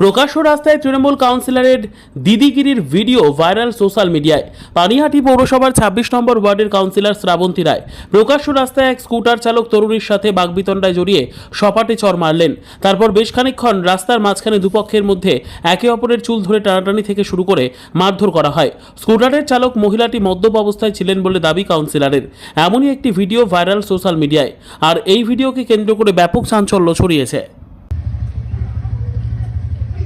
প্রকাশ্য রাস্তায় তৃণমূল কাউন্সিলরের দিদিগিরির ভিডিও ভাইরাল সোশ্যাল মিডিয়ায়। পানিহাটি পৌরসভার ছাব্বিশ নম্বর ওয়ার্ডের কাউন্সিলর শ্রাবন্তী রায় প্রকাশ্য রাস্তায় এক স্কুটার চালক তরুণীর সাথে বাগবিতণ্ডায় জড়িয়ে সপাটে চর মারলেন। তারপর বেশ খানিকক্ষণ রাস্তার মাঝখানে দুপক্ষের মধ্যে একে অপরের চুল ধরে টানাটানি থেকে শুরু করে মারধর করা হয়। স্কুটারের চালক মহিলাটি মদ্যপ অবস্থায় ছিলেন বলে দাবি কাউন্সিলরের। এমনই একটি ভিডিও ভাইরাল সোশ্যাল মিডিয়ায়। আর এই ভিডিওকে কেন্দ্র করে ব্যাপক চাঞ্চল্য ছড়িয়েছে।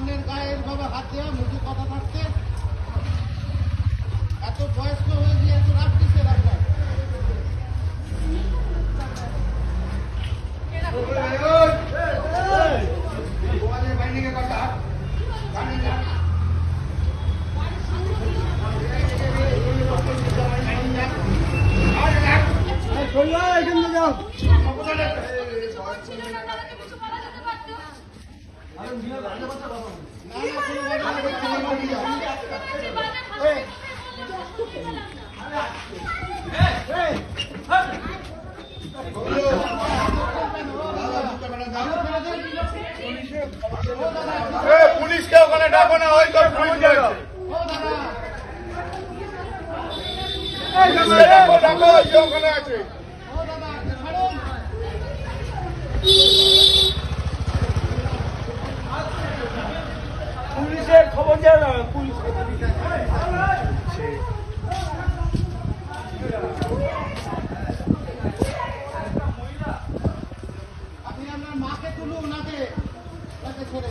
অন্যের গায়ে এরভাবে হাত দেওয়া মুখে কথা থাকতে এত বয়স্ক হয়ে গিয়ে এত রাগ কিসের আপনার এ পুলিশকে ওখানে ডাকো না ওই তো পুলিশ ডাকো আছে। পুলিশের খবর দেয় না পুলিশ আপনি আপনার মাকে তুলু ওনাকে ছেড়ে।